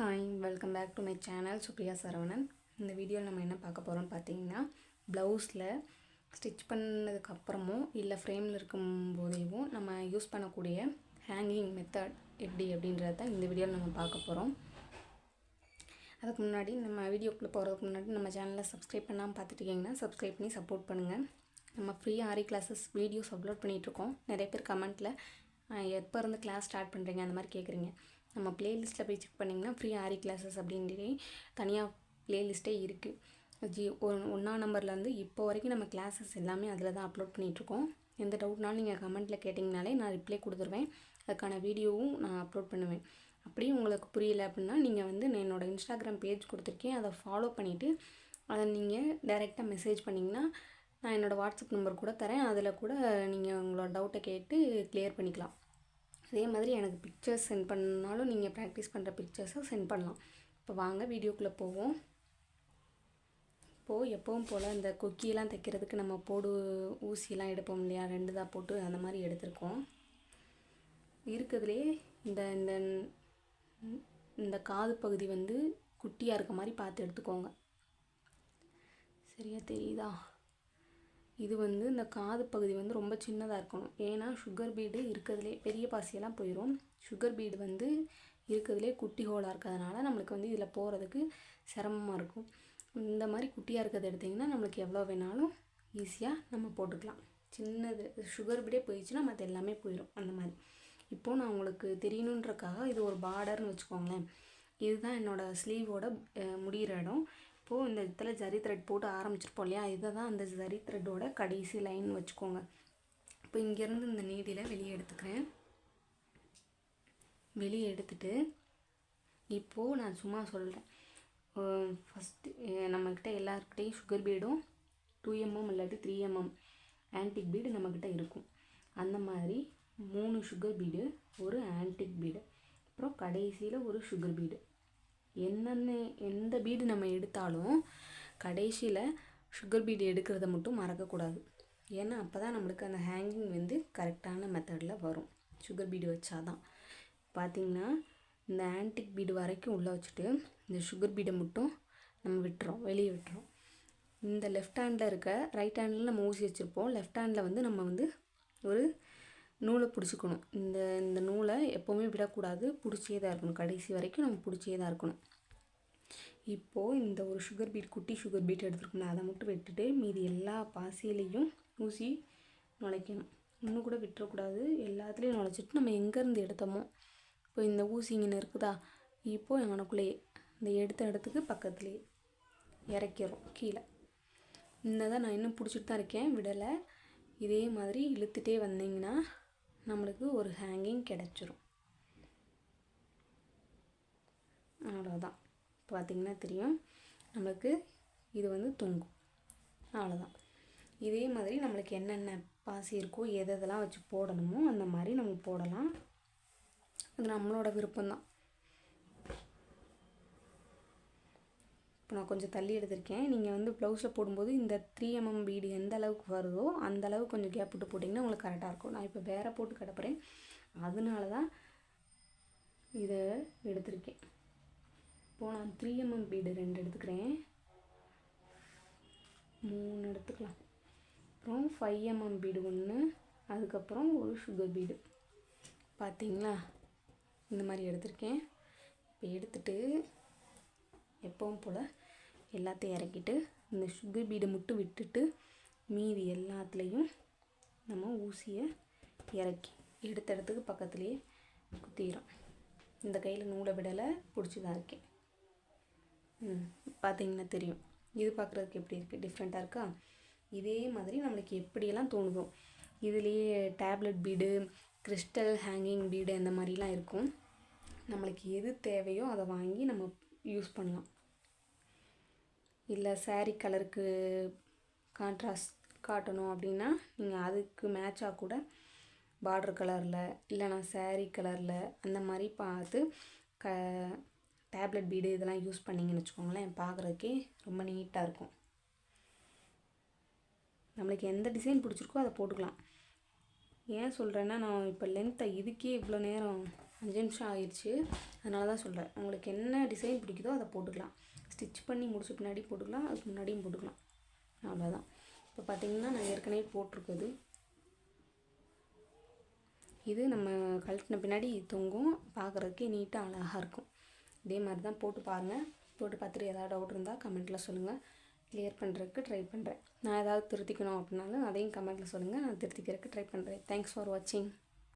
Hi welcome back to my channel Supriya Saravanan இந்த வீடியோவில் நம்ம என்ன பார்க்க போகிறோம்னு பார்த்தீங்கன்னா ப்ளவுஸில் ஸ்டிச் பண்ணதுக்கப்புறமும் இல்லை ஃப்ரேமில் இருக்கும் போதேவும் நம்ம யூஸ் பண்ணக்கூடிய ஹேங்கிங் மெத்தட் எப்படி அப்படின்றத தான் இந்த வீடியோவில் நம்ம பார்க்க போகிறோம் அதுக்கு முன்னாடி நம்ம வீடியோக்குள்ளே போகிறதுக்கு முன்னாடி நம்ம சேனலை சப்ஸ்கிரைப் பண்ணாமல் பார்த்துட்டிங்கன்னா சப்ஸ்கிரைப் பண்ணி சப்போர்ட் பண்ணுங்கள் நம்ம free aari classes videos upload பண்ணிகிட்ருக்கோம் நிறைய பேர் கமெண்ட்டில் எப்போ இருந்து கிளாஸ் ஸ்டார்ட் பண்ணுறீங்க அந்த மாதிரி கேட்குறீங்க நம்ம ப்ளேலிஸ்ட்டில் போய் செக் பண்ணிங்கன்னா ஃப்ரீ ஆரி கிளாஸஸ் அப்படின்ட்டு தனியாக ப்ளேலிஸ்ட்டே இருக்குது ஜி ஒன் ஒன்றாம் நம்பர்லேருந்து இப்போ வரைக்கும் நம்ம கிளாஸஸ் எல்லாமே அதில் தான் அப்லோட் பண்ணிகிட்ருக்கோம் எந்த டவுட்னாலும் நீங்கள் கமெண்ட்டில் கேட்டிங்கனாலே நான் ரிப்ளை கொடுத்துருவேன். அதுக்கான வீடியோவும் நான் அப்லோட் பண்ணுவேன். அப்படியும் உங்களுக்கு புரியல அப்படின்னா நீங்கள் வந்து நான் என்னோடய இன்ஸ்டாகிராம் பேஜ் கொடுத்துருக்கேன். அதை ஃபாலோ பண்ணிவிட்டு அதை நீங்கள் டைரெக்டாக மெசேஜ் பண்ணிங்கன்னா நான் என்னோடய வாட்ஸ்அப் நம்பர் கூட தரேன். அதில் கூட நீங்கள் உங்களோட டவுட்டை கேட்டு கிளியர் பண்ணிக்கலாம். அதே மாதிரி எனக்கு பிக்சர்ஸ் சென்ட் பண்ணாலும் நீங்கள் ப்ராக்டிஸ் பண்ணுற பிக்சர்ஸும் சென்ட் பண்ணலாம். இப்போ வாங்க வீடியோக்குள்ளே போவோம். இப்போது எப்பவும் போல் இந்த கொக்கியெல்லாம் தைக்கிறதுக்கு நம்ம போடு ஊசியெல்லாம் எடுப்போம் இல்லையா? ரெண்டு தான் போட்டு அந்த மாதிரி எடுத்திருக்கோம். இருக்கிறதுலே இந்த இந்த இந்த காது பகுதி வந்து குட்டியாக இருக்க மாதிரி பார்த்து எடுத்துக்கோங்க. சரியா தெரியுதா? இது வந்து இந்த காது பகுதி வந்து ரொம்ப சின்னதாக இருக்கணும். ஏன்னா சுகர் பீடு இருக்கிறதுலே பெரிய பாசியெல்லாம் போயிடும் சுகர் பீடு வந்து இருக்கிறதுலே குட்டி ஹோலாக இருக்கிறதுனால நம்மளுக்கு வந்து இதில் போகிறதுக்கு சிரமமாக இருக்கும். இந்த மாதிரி குட்டியாக இருக்கிறத எடுத்திங்கன்னா நம்மளுக்கு எவ்வளோ வேணாலும் ஈஸியாக நம்ம போட்டுக்கலாம். சின்னது சுகர் பீடே போயிடுச்சுன்னா மற்ற எல்லாமே போயிடும் அந்த மாதிரி. இப்போது நான் உங்களுக்கு தெரியணுன்றக்காக இது ஒரு பார்டர்னு வச்சுக்கோங்களேன். இதுதான் என்னோடய ஸ்லீவோட முடிகிற இடம். இப்போது இந்த இடத்துல ஜரி த்ரெட் போட்டு ஆரம்பிச்சிருப்போம் இல்லையா? இதை தான் அந்த ஜரி த்ரெட்டோட கடைசி லைன் வச்சுக்கோங்க. இப்போ இங்கேருந்து இந்த நீடியில் வெளியே எடுத்துக்கிறேன். வெளியே எடுத்துட்டு இப்போது நான் சும்மா சொல்கிறேன் ஃபஸ்ட்டு நம்மக்கிட்ட எல்லாருக்கிட்டையும் சுகர் பீடும் டூ எம்எம் இல்லாட்டி த்ரீ எம்எம் ஆன்டிக் பீடு நம்மக்கிட்ட இருக்கும். அந்த மாதிரி மூணு சுகர் பீடு ஒரு ஆன்டிக் பீடு அப்புறம் கடைசியில் ஒரு சுகர் பீடு என்னென்ன எந்த பீடு நம்ம எடுத்தாலும் கடைசியில் சுகர் பீடு எடுக்கிறத மட்டும் மறக்கக்கூடாது. ஏன்னா அப்போ தான் நம்மளுக்கு அந்த ஹேங்கிங் வந்து கரெக்டான மெத்தடில் வரும். சுகர் பீடு வச்சாதான். பார்த்திங்கன்னா இந்த ஆன்டிக் பீடு வரைக்கும் உள்ளே வச்சுட்டு இந்த சுகர் பீடை மட்டும் நம்ம விட்டுறோம். வெளியே விட்டுறோம். இந்த லெஃப்ட் ஹேண்டில் இருக்க ரைட் ஹேண்டில் நம்ம ஊசி வச்சுருப்போம். லெஃப்ட் ஹேண்டில் வந்து நம்ம வந்து ஒரு நூலை பிடிச்சிக்கணும். இந்த இந்த நூலை எப்போவுமே விடக்கூடாது. பிடிச்சே தான் இருக்கணும். கடைசி வரைக்கும் நம்ம பிடிச்சே தான் இருக்கணும். இப்போது இந்த ஒரு சுகர் பீட் குட்டி சுகர் பீட் எடுத்துருக்கணும். அதை மட்டும் விட்டுட்டு மீதி எல்லா பாசியிலையும் ஊசி நுழைக்கணும். இன்னும் கூட விட்டுறக்கூடாது. எல்லாத்துலேயும் நுழைச்சிட்டு நம்ம எங்கேருந்து எடுத்தோமோ. இப்போ இந்த ஊசி இங்கே இருக்குதா இப்போது எனக்குள்ளேயே இந்த எடுத்த இடத்துக்கு பக்கத்துலேயே இறக்கிறோம் கீழே. இந்த தான் நான் இன்னும் பிடிச்சிட்டு தான் இருக்கேன். விடலை. இதே மாதிரி இழுத்துட்டே வந்தீங்கன்னா நம்மளுக்கு ஒரு ஹேங்கிங் கிடச்சிரும். அவ்வளோதான் பார்த்திங்கன்னா தெரியும். நம்மளுக்கு இது வந்து தொங்கும். அவ்வளோதான் இதே மாதிரி நம்மளுக்கு என்னென்ன பாசி இருக்கோ எது எதெல்லாம் வச்சு போடணுமோ அந்த மாதிரி நம்ம போடலாம். அது நம்மளோட விருப்பம்தான். இப்போ நான் கொஞ்சம் தள்ளி எடுத்திருக்கேன். நீங்கள் வந்து ப்ளவுஸில் போடும்போது இந்த த்ரீ எம்எம் பீடு எந்த அளவுக்கு வருதோ அந்த அளவுக்கு கொஞ்சம் கேப் விட்டு போட்டிங்கன்னா உங்களுக்கு கரெக்டாக இருக்கும். நான் இப்போ வேறு போட்டு கிடப்புறேன். அதனால தான் இதை எடுத்திருக்கேன். இப்போது நான் த்ரீ எம்எம் பீடு ரெண்டு எடுத்துக்கிறேன். மூணு எடுத்துக்கலாம். அப்புறம் ஃபைவ் எம்எம் பீடு ஒன்று அதுக்கப்புறம் ஒரு சுகர் பீடு பார்த்தீங்களா இந்த மாதிரி எடுத்திருக்கேன். இப்போ எடுத்துகிட்டு எப்பவும் போல் எல்லாத்தையும் இறக்கிட்டு இந்த சுகர் பீடை மட்டும் விட்டுட்டு மீதி எல்லாத்துலேயும் நம்ம ஊசியை இறக்கி எடுத்த இடத்துக்கு பக்கத்துலேயே குத்திக்கிறோம் இந்த கையில் நூலை விடலை பிடிச்சி தான் இருக்கேன். ம் பார்த்தீங்கன்னா தெரியும். இது பார்க்குறதுக்கு எப்படி இருக்குது டிஃப்ரெண்ட்டாக இருக்கா? இதே மாதிரி நம்மளுக்கு எப்படியெல்லாம் தோணுதோ இதுலேயே tablet bead crystal hanging bead அந்த மாதிரிலாம் இருக்கும். நம்மளுக்கு எது தேவையோ அதை வாங்கி நம்ம யூஸ் பண்ணலாம். இல்லை சேரீ கலருக்கு கான்ட்ராஸ்ட் காட்டணும் அப்படின்னா நீங்கள் அதுக்கு மேட்சாக கூட பார்டர் கலரில் இல்லைனா சேரீ கலரில் அந்த மாதிரி பார்த்து க டேப்லெட் பீடு இதெல்லாம் யூஸ் பண்ணிங்கன்னு வச்சுக்கோங்களேன் பார்க்குறதுக்கே ரொம்ப நீட்டாக இருக்கும். நம்மளுக்கு எந்த டிசைன் பிடிச்சிருக்கோ அதை போட்டுக்கலாம். ஏன் சொல்கிறேன்னா நான் இப்போ லென்த்தை இதுக்கே இவ்வளோ நேரம் அஞ்சு நிமிஷம் ஆயிடுச்சு. அதனால தான் சொல்கிறேன் உங்களுக்கு என்ன டிசைன் பிடிக்குதோ அதை போட்டுக்கலாம். ஸ்டிச் பண்ணி முடிச்ச பின்னாடி போட்டுக்கலாம் அதுக்கு முன்னாடியும் போட்டுக்கலாம். அவ்வளோதான் இப்போ பார்த்திங்கன்னா நான் ஏற்கனவே போட்டிருக்குது இது நம்ம கழட்டின பின்னாடி தொங்கும். பார்க்குறதுக்கே நீட்டாக அழகாக இருக்கும். இதே மாதிரி தான் போட்டு பாருங்கள் போட்டு பார்த்துட்டு ஏதாவது டவுட் இருந்தால் கமெண்ட்டில் சொல்லுங்கள் கிளியர் பண்ணுறதுக்கு ட்ரை பண்ணுறேன் நான் ஏதாவது திருத்திக்கணும் அப்படின்னாலும் அதையும் கமெண்ட்டில் சொல்லுங்கள் நான் திருத்திக்கிறதுக்கு ட்ரை பண்ணுறேன் தேங்க்ஸ் ஃபார் வாட்சிங்